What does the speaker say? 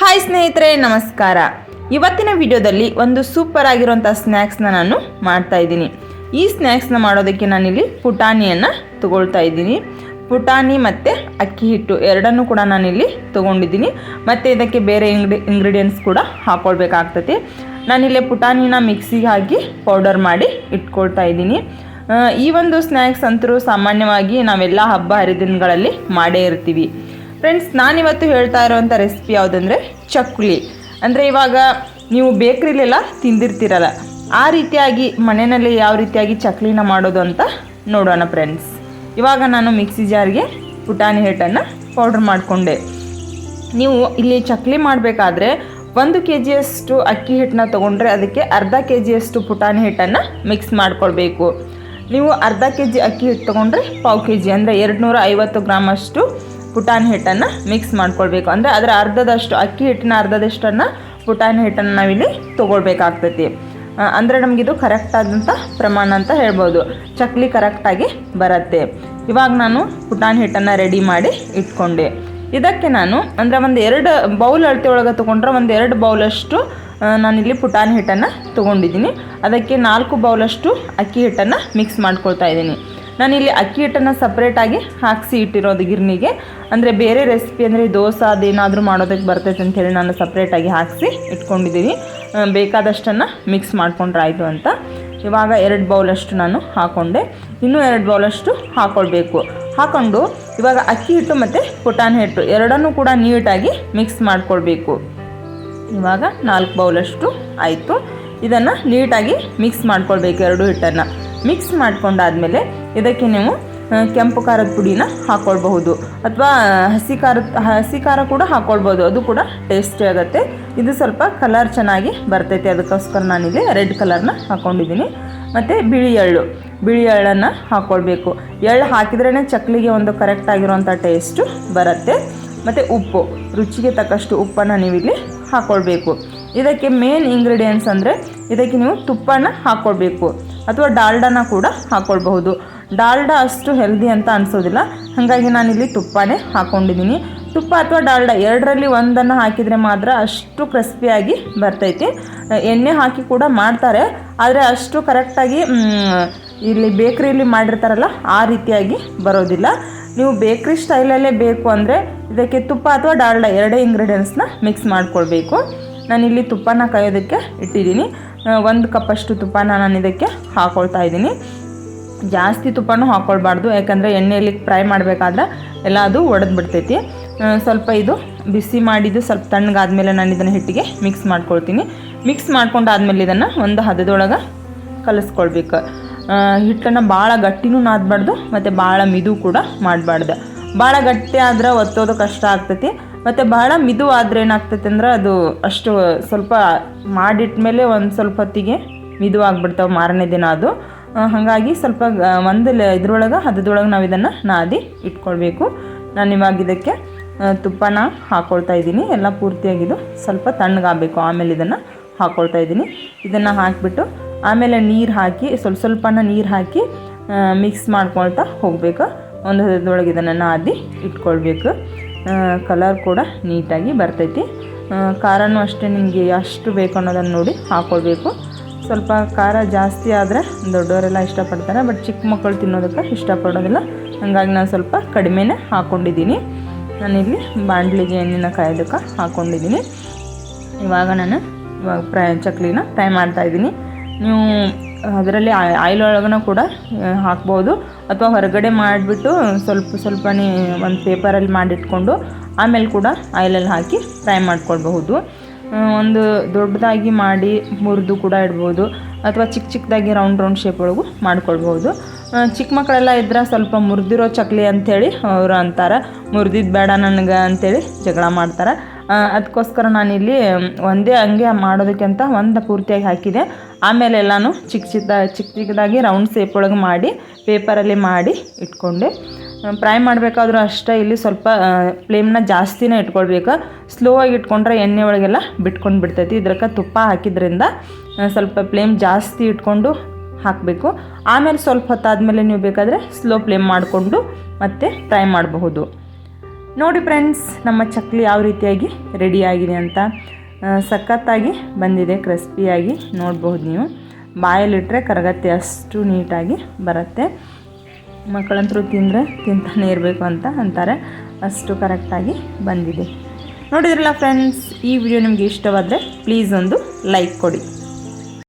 Hi ಸ್ನೇಹಿತರೆ, ನಮಸ್ಕಾರ. ಇವತ್ತಿನ ವಿಡಿಯೋದಲ್ಲಿ ಒಂದು ಸೂಪರ್ ಆಗಿರುವಂಥ ಸ್ನ್ಯಾಕ್ಸ್ನ ನಾನು ಮಾಡ್ತಾ ಇದ್ದೀನಿ. ಈ ಸ್ನ್ಯಾಕ್ಸ್ನ ಮಾಡೋದಕ್ಕೆ ನಾನಿಲ್ಲಿ ಪುಟಾಣಿಯನ್ನು ತಗೊಳ್ತಾ ಇದ್ದೀನಿ. ಪುಟಾಣಿ ಮತ್ತು ಅಕ್ಕಿ ಹಿಟ್ಟು ಎರಡನ್ನೂ ಕೂಡ ನಾನಿಲ್ಲಿ ತೊಗೊಂಡಿದ್ದೀನಿ. ಮತ್ತು ಇದಕ್ಕೆ ಬೇರೆ ಇಂಗ್ರಿ ಇಂಗ್ರೀಡಿಯೆಂಟ್ಸ್ ಕೂಡ ಹಾಕ್ಕೊಳ್ಬೇಕಾಗ್ತದೆ ನಾನಿಲ್ಲಿ ಪುಟಾಣಿನ ಮಿಕ್ಸಿಗೆ ಹಾಕಿ ಪೌಡರ್ ಮಾಡಿ ಇಟ್ಕೊಳ್ತಾ ಇದ್ದೀನಿ. ಈ ಒಂದು ಸ್ನ್ಯಾಕ್ಸ್ ಅಂತರೂ ಸಾಮಾನ್ಯವಾಗಿ ನಾವೆಲ್ಲ ಹಬ್ಬ ಹರಿದಿನಗಳಲ್ಲಿ ಮಾಡೇ ಇರ್ತೀವಿ. ಫ್ರೆಂಡ್ಸ್ ನಾನಿವತ್ತು ಹೇಳ್ತಾ ಇರೋವಂಥ ರೆಸಿಪಿ ಯಾವುದಂದರೆ ಚಕ್ಕುಲಿ. ಅಂದರೆ ಇವಾಗ ನೀವು ಬೇಕ್ರಿಲೆಲ್ಲ ತಿಂದಿರ್ತೀರಲ್ಲ, ಆ ರೀತಿಯಾಗಿ ಮನೆಯಲ್ಲಿ ಯಾವ ರೀತಿಯಾಗಿ ಚಕ್ಲಿನ ಮಾಡೋದು ಅಂತ ನೋಡೋಣ ಫ್ರೆಂಡ್ಸ್ ಇವಾಗ ನಾನು ಮಿಕ್ಸಿ ಜಾರ್ಗೆ ಪುಟಾಣಿ ಹಿಟ್ಟನ್ನು ಪೌಡ್ರ್ ಮಾಡಿಕೊಂಡೆ. ನೀವು ಇಲ್ಲಿ ಚಕ್ಲಿ ಮಾಡಬೇಕಾದ್ರೆ ಒಂದು ಕೆ ಜಿಯಷ್ಟು ಅಕ್ಕಿ ಹಿಟ್ಟನ್ನ ತೊಗೊಂಡ್ರೆ ಅದಕ್ಕೆ ಅರ್ಧ ಕೆ ಜಿಯಷ್ಟು ಪುಟಾಣಿ ಹಿಟ್ಟನ್ನು ಮಿಕ್ಸ್ ಮಾಡ್ಕೊಳ್ಬೇಕು. ನೀವು ಅರ್ಧ ಕೆ ಜಿ ಅಕ್ಕಿ ಹಿಟ್ಟು ತೊಗೊಂಡ್ರೆ ಪಾವು ಕೆ ಜಿ ಅಂದರೆ ಎರಡು ನೂರ ಐವತ್ತು ಗ್ರಾಮಷ್ಟು ಪುಟಾಣಿ ಹಿಟ್ಟನ್ನು ಮಿಕ್ಸ್ ಮಾಡ್ಕೊಳ್ಬೇಕು. ಅಂದರೆ ಅದರ ಅರ್ಧದಷ್ಟು, ಅಕ್ಕಿ ಹಿಟ್ಟಿನ ಅರ್ಧದಷ್ಟನ್ನು ಪುಟಾಣಿ ಹಿಟ್ಟನ್ನು ನಾವಿಲ್ಲಿ ತೊಗೊಳ್ಬೇಕಾಗ್ತೈತಿ. ಅಂದರೆ ನಮಗಿದು ಕರೆಕ್ಟ್ ಆದಂಥ ಪ್ರಮಾಣ ಅಂತ ಹೇಳ್ಬೋದು. ಚಕ್ಲಿ ಕರೆಕ್ಟಾಗಿ ಬರುತ್ತೆ. ಇವಾಗ ನಾನು ಪುಟಾಣಿ ಹಿಟ್ಟನ್ನು ರೆಡಿ ಮಾಡಿ ಇಟ್ಕೊಂಡೆ. ಇದಕ್ಕೆ ನಾನು, ಅಂದರೆ ಒಂದು ಎರಡು ಬೌಲ್ ಅಳತೆ ಒಳಗೆ ತೊಗೊಂಡ್ರೆ ಒಂದು ಎರಡು ಬೌಲಷ್ಟು ನಾನಿಲ್ಲಿ ಪುಟಾಣಿ ಹಿಟ್ಟನ್ನು ತೊಗೊಂಡಿದ್ದೀನಿ. ಅದಕ್ಕೆ ನಾಲ್ಕು ಬೌಲಷ್ಟು ಅಕ್ಕಿ ಹಿಟ್ಟನ್ನು ಮಿಕ್ಸ್ ಮಾಡ್ಕೊಳ್ತಾ ಇದ್ದೀನಿ. ನಾನಿಲ್ಲಿ ಅಕ್ಕಿ ಹಿಟ್ಟನ್ನು ಸಪ್ರೇಟಾಗಿ ಹಾಕಿಸಿ ಇಟ್ಟಿರೋದು ಗಿರ್ನಿಗೆ. ಅಂದರೆ ಬೇರೆ ರೆಸಿಪಿ ಅಂದರೆ ದೋಸೆ ಅದೇನಾದರೂ ಮಾಡೋದಕ್ಕೆ ಬರ್ತೈತೆ ಅಂತೇಳಿ ನಾನು ಸಪ್ರೇಟಾಗಿ ಹಾಕಿಸಿ ಇಟ್ಕೊಂಡಿದ್ದೀನಿ. ಬೇಕಾದಷ್ಟನ್ನು ಮಿಕ್ಸ್ ಮಾಡಿಕೊಂಡ್ರೆ ಆಯಿತು ಅಂತ. ಇವಾಗ ಎರಡು ಬೌಲಷ್ಟು ನಾನು ಹಾಕ್ಕೊಂಡೆ ಇನ್ನೂ ಎರಡು ಬೌಲಷ್ಟು ಹಾಕ್ಕೊಳ್ಬೇಕು ಹಾಕ್ಕೊಂಡು ಇವಾಗ ಅಕ್ಕಿ ಹಿಟ್ಟು ಮತ್ತು ಪುಟಾಣಿ ಹಿಟ್ಟು ಎರಡನ್ನೂ ಕೂಡ ನೀಟಾಗಿ ಮಿಕ್ಸ್ ಮಾಡಿಕೊಳ್ಬೇಕು. ಇವಾಗ ನಾಲ್ಕು ಬೌಲಷ್ಟು ಆಯಿತು. ಇದನ್ನು ನೀಟಾಗಿ ಮಿಕ್ಸ್ ಮಾಡ್ಕೊಳ್ಬೇಕು ಎರಡು ಹಿಟ್ಟನ್ನು. ಮಿಕ್ಸ್ ಮಾಡ್ಕೊಂಡಾದಮೇಲೆ ಇದಕ್ಕೆ ನೀವು ಕೆಂಪು ಖಾರದ ಪುಡಿನ ಹಾಕ್ಕೊಳ್ಬಹುದು ಅಥವಾ ಹಸಿ ಖಾರದ, ಹಸಿ ಖಾರ ಕೂಡ ಹಾಕ್ಕೊಳ್ಬೋದು ಅದು ಕೂಡ ಟೇಸ್ಟಿ ಆಗುತ್ತೆ. ಇದು ಸ್ವಲ್ಪ ಕಲರ್ ಚೆನ್ನಾಗಿ ಬರ್ತೈತೆ. ಅದಕ್ಕೋಸ್ಕರ ನಾನಿಲ್ಲಿ ರೆಡ್ ಕಲರ್ನ ಹಾಕ್ಕೊಂಡಿದ್ದೀನಿ ಮತ್ತು ಬಿಳಿ ಎಳ್ಳು. ಬಿಳಿ ಎಳ್ಳನ್ನು ಹಾಕ್ಕೊಳ್ಬೇಕು ಎಳ್ಳು ಹಾಕಿದ್ರೇ ಚಕ್ಲಿಗೆ ಒಂದು ಕರೆಕ್ಟ್ ಟೇಸ್ಟು ಬರುತ್ತೆ. ಮತ್ತು ಉಪ್ಪು. ರುಚಿಗೆ ತಕ್ಕಷ್ಟು ಉಪ್ಪನ್ನು ನೀವಿಲ್ಲಿ ಹಾಕ್ಕೊಳ್ಬೇಕು ಇದಕ್ಕೆ ಮೇನ್ ಇಂಗ್ರೀಡಿಯೆಂಟ್ಸ್ ಅಂದರೆ ಇದಕ್ಕೆ ನೀವು ತುಪ್ಪನ ಹಾಕ್ಕೊಳ್ಬೇಕು ಅಥವಾ ಡಾಲ್ಡಾನ ಕೂಡ ಹಾಕ್ಕೊಳ್ಬಹುದು ಡಾಲ್ಡಾ ಅಷ್ಟು ಹೆಲ್ದಿ ಅಂತ ಅನಿಸೋದಿಲ್ಲ. ಹಾಗಾಗಿ ನಾನಿಲ್ಲಿ ತುಪ್ಪನೇ ಹಾಕ್ಕೊಂಡಿದ್ದೀನಿ ತುಪ್ಪ ಅಥವಾ ಡಾಲ್ಡ ಎರಡರಲ್ಲಿ ಒಂದನ್ನು ಹಾಕಿದರೆ ಮಾತ್ರ ಅಷ್ಟು ಕ್ರಿಸ್ಪಿಯಾಗಿ ಬರ್ತೈತಿ. ಎಣ್ಣೆ ಹಾಕಿ ಕೂಡ ಮಾಡ್ತಾರೆ. ಆದರೆ ಅಷ್ಟು ಕರೆಕ್ಟಾಗಿ ಇಲ್ಲಿ ಬೇಕ್ರಿಯಲ್ಲಿ ಮಾಡಿರ್ತಾರಲ್ಲ, ಆ ರೀತಿಯಾಗಿ ಬರೋದಿಲ್ಲ. ನೀವು ಬೇಕ್ರಿ ಸ್ಟೈಲಲ್ಲೇ ಬೇಕು ಅಂದರೆ ಇದಕ್ಕೆ ತುಪ್ಪ ಅಥವಾ ಡಾಲ್ಡ ಎರಡೇ ಇಂಗ್ರೀಡಿಯೆಂಟ್ಸ್ನ ಮಿಕ್ಸ್ ಮಾಡ್ಕೊಳ್ಬೇಕು. ನಾನಿಲ್ಲಿ ತುಪ್ಪನ ಕಾಯೋದಕ್ಕೆ ಇಟ್ಟಿದ್ದೀನಿ. ಒಂದು ಕಪ್ಪಷ್ಟು ತುಪ್ಪನ ನಾನು ಇದಕ್ಕೆ ಹಾಕ್ಕೊಳ್ತಾ ಇದ್ದೀನಿ. ಜಾಸ್ತಿ ತುಪ್ಪನೂ ಹಾಕ್ಕೊಳ್ಬಾರ್ದು ಯಾಕಂದರೆ ಎಣ್ಣೆಯಲ್ಲಿ ಫ್ರೈ ಮಾಡಬೇಕಾದ್ರೆ ಎಲ್ಲ ಅದು ಒಡೆದು ಬಿಡ್ತೈತಿ. ಸ್ವಲ್ಪ ಇದು ಬಿಸಿ ಮಾಡಿದ್ದು ಸ್ವಲ್ಪ ತಣ್ಣಗಾದ್ಮೇಲೆ ನಾನು ಇದನ್ನು ಹಿಟ್ಟಿಗೆ ಮಿಕ್ಸ್ ಮಾಡ್ಕೊಳ್ತೀನಿ. ಮಿಕ್ಸ್ ಮಾಡ್ಕೊಂಡಾದ್ಮೇಲೆ ಇದನ್ನು ಒಂದು ಹದದೊಳಗೆ ಕಲಿಸ್ಕೊಳ್ಬೇಕು. ಹಿಟ್ಟನ್ನು ಭಾಳ ಗಟ್ಟಿನೂ ನಾದಬಾರ್ದು, ಮತ್ತು ಭಾಳ ಮಿದು ಕೂಡ ಮಾಡಬಾರ್ದು. ಭಾಳ ಗಟ್ಟಿ ಆದ್ರೆ ಒತ್ತೋದು ಕಷ್ಟ ಆಗ್ತೈತಿ. ಮತ್ತು ಭಾಳ ಮಿದು ಆದ್ರೆ ಏನಾಗ್ತೈತೆ ಅಂದ್ರೆ ಅದು ಅಷ್ಟು ಸ್ವಲ್ಪ ಮಾಡಿಟ್ಮೇಲೆ ಒಂದು ಸ್ವಲ್ಪ ಹೊತ್ತಿಗೆ ಮಿದು ಆಗಿಬಿಡ್ತಾವೆ ಮಾರನೇ ದಿನ ಅದು. ಹಾಗಾಗಿ ಸ್ವಲ್ಪ ಒಂದು ಇದ್ರೊಳಗೆ ಹದದೊಳಗೆ ನಾವು ಇದನ್ನು ನಾದಿ ಇಟ್ಕೊಳ್ಬೇಕು. ನಾನು ಇವಾಗ ಇದಕ್ಕೆ ತುಪ್ಪನ ಹಾಕ್ಕೊಳ್ತಾ ಇದ್ದೀನಿ. ಎಲ್ಲ ಪೂರ್ತಿಯಾಗಿದ್ದು ಸ್ವಲ್ಪ ತಣ್ಣಗಾಗಬೇಕು. ಆಮೇಲೆ ಇದನ್ನು ಹಾಕ್ಕೊಳ್ತಾ ಇದ್ದೀನಿ. ಇದನ್ನು ಹಾಕಿಬಿಟ್ಟು ಆಮೇಲೆ ನೀರು ಹಾಕಿ, ಸ್ವಲ್ಪ ಸ್ವಲ್ಪನ ನೀರು ಹಾಕಿ ಮಿಕ್ಸ್ ಮಾಡ್ಕೊಳ್ತಾ ಹೋಗಬೇಕು. ಒಂದು ಹದದೊಳಗೆ ಇದನ್ನು ನಾದಿ ಇಟ್ಕೊಳ್ಬೇಕು. ಕಲರ್ ಕೂಡ ನೀಟಾಗಿ ಬರ್ತೈತಿ. ಖಾರನೂ ಅಷ್ಟೇ ನಿಮಗೆ ಎಷ್ಟು ಬೇಕು ಅನ್ನೋದನ್ನು ನೋಡಿ ಹಾಕ್ಕೊಳ್ಬೇಕು ಸ್ವಲ್ಪ ಖಾರ ಜಾಸ್ತಿ ಆದರೆ ದೊಡ್ಡವರೆಲ್ಲ ಇಷ್ಟಪಡ್ತಾರೆ ಬಟ್ ಚಿಕ್ಕ ಮಕ್ಕಳು ತಿನ್ನೋದಕ್ಕೆ ಇಷ್ಟಪಡೋದಿಲ್ಲ. ಹಾಗಾಗಿ ನಾನು ಸ್ವಲ್ಪ ಕಡಿಮೆನೇ ಹಾಕ್ಕೊಂಡಿದ್ದೀನಿ ನಾನಿಲ್ಲಿ ಬಾಂಡ್ಲಿಗೆ ಎಣ್ಣಿನ ಕಾಯೋದಕ್ಕೆ ಹಾಕ್ಕೊಂಡಿದ್ದೀನಿ ಇವಾಗ ನಾನು ಇವಾಗ ಫ್ರೈ ಚಕ್ಲಿನ ಫ್ರೈ ಮಾಡ್ತಾಯಿದ್ದೀನಿ ನೀವು ಅದರಲ್ಲಿ ಆಯಿಲ್ ಒಳಗನ ಕೂಡ ಹಾಕ್ಬೋದು. ಅಥವಾ ಹೊರಗಡೆ ಮಾಡಿಬಿಟ್ಟು ಸ್ವಲ್ಪ ಸ್ವಲ್ಪನೇ ಒಂದು ಪೇಪರಲ್ಲಿ ಮಾಡಿಟ್ಕೊಂಡು ಆಮೇಲೆ ಕೂಡ ಆಯಿಲಲ್ಲಿ ಹಾಕಿ ಫ್ರೈ ಮಾಡ್ಕೊಳ್ಬಹುದು. ಒಂದು ದೊಡ್ಡದಾಗಿ ಮಾಡಿ ಮುರಿದು ಕೂಡ ಇಡ್ಬೋದು. ಅಥವಾ ಚಿಕ್ಕ ಚಿಕ್ಕದಾಗಿ ರೌಂಡ್ ರೌಂಡ್ ಶೇಪ್ ಒಳಗೂ ಮಾಡ್ಕೊಳ್ಬಹುದು. ಚಿಕ್ಕ ಮಕ್ಕಳೆಲ್ಲ ಇದ್ರೆ ಸ್ವಲ್ಪ ಮುರಿದಿರೋ ಚಕ್ಲಿ ಅಂಥೇಳಿ ಅವರು ಅಂತಾರೆ. ಮುರಿದಿದ್ದು ಬೇಡ ನನಗೆ ಅಂಥೇಳಿ ಜಗಳ ಮಾಡ್ತಾರೆ. ಅದಕ್ಕೋಸ್ಕರ ನಾನಿಲ್ಲಿ ಒಂದೇ ಹಂಗೆ ಮಾಡೋದಕ್ಕೆ ಅಂತ ಒಂದು ಪೂರ್ತಿಯಾಗಿ ಹಾಕಿದೆ. ಆಮೇಲೆ ಎಲ್ಲನೂ ಚಿಕ್ಕ ಚಿಕ್ಕ ಚಿಕ್ಕ ಚಿಕ್ಕದಾಗಿ ರೌಂಡ್ ಸೇಪ್ ಒಳಗೆ ಮಾಡಿ ಪೇಪರಲ್ಲಿ ಮಾಡಿ ಇಟ್ಕೊಂಡೆ. ಫ್ರೈ ಮಾಡಬೇಕಾದ್ರೂ ಅಷ್ಟೇ ಇಲ್ಲಿ ಸ್ವಲ್ಪ ಫ್ಲೇಮ್ನ ಜಾಸ್ತಿನೇ ಇಟ್ಕೊಳ್ಬೇಕು. ಸ್ಲೋ ಆಗಿ ಇಟ್ಕೊಂಡ್ರೆ ಎಣ್ಣೆ ಒಳಗೆಲ್ಲ ಬಿಟ್ಕೊಂಡು ಬಿಡ್ತೈತಿ. ಇದ್ರಕ್ಕೆ ತುಪ್ಪ ಹಾಕಿದ್ರಿಂದ ಸ್ವಲ್ಪ ಫ್ಲೇಮ್ ಜಾಸ್ತಿ ಇಟ್ಕೊಂಡು ಹಾಕಬೇಕು. ಆಮೇಲೆ ಸ್ವಲ್ಪ ಹೊತ್ತಾದಮೇಲೆ ನೀವು ಬೇಕಾದರೆ ಸ್ಲೋ ಫ್ಲೇಮ್ ಮಾಡಿಕೊಂಡು ಮತ್ತೆ ಫ್ರೈ ಮಾಡಬಹುದು. ನೋಡಿ ಫ್ರೆಂಡ್ಸ್ ನಮ್ಮ ಚಕ್ಲಿ ಯಾವ ರೀತಿಯಾಗಿ ರೆಡಿಯಾಗಿದೆ ಅಂತ. ಸಖತ್ತಾಗಿ ಬಂದಿದೆ, ಕ್ರಿಸ್ಪಿಯಾಗಿ ನೋಡ್ಬೋದು ನೀವು. ಬಾಯಲ್ಲಿಟ್ಟರೆ ಕರಗತ್ತೆ, ಅಷ್ಟು ನೀಟಾಗಿ ಬರುತ್ತೆ. ಮಕ್ಕಳಂತರೂ ತಿಂದರೆ ತಿಂತಾನೆ ಇರಬೇಕು ಅಂತ ಅಂತಾರೆ. ಅಷ್ಟು ಕರೆಕ್ಟಾಗಿ ಬಂದಿದೆ. ನೋಡಿದ್ರಲ್ಲ ಫ್ರೆಂಡ್ಸ್ ಈ ವಿಡಿಯೋ ನಿಮಗೆ ಇಷ್ಟವಾದರೆ ಪ್ಲೀಸ್ ಒಂದು ಲೈಕ್ ಕೊಡಿ.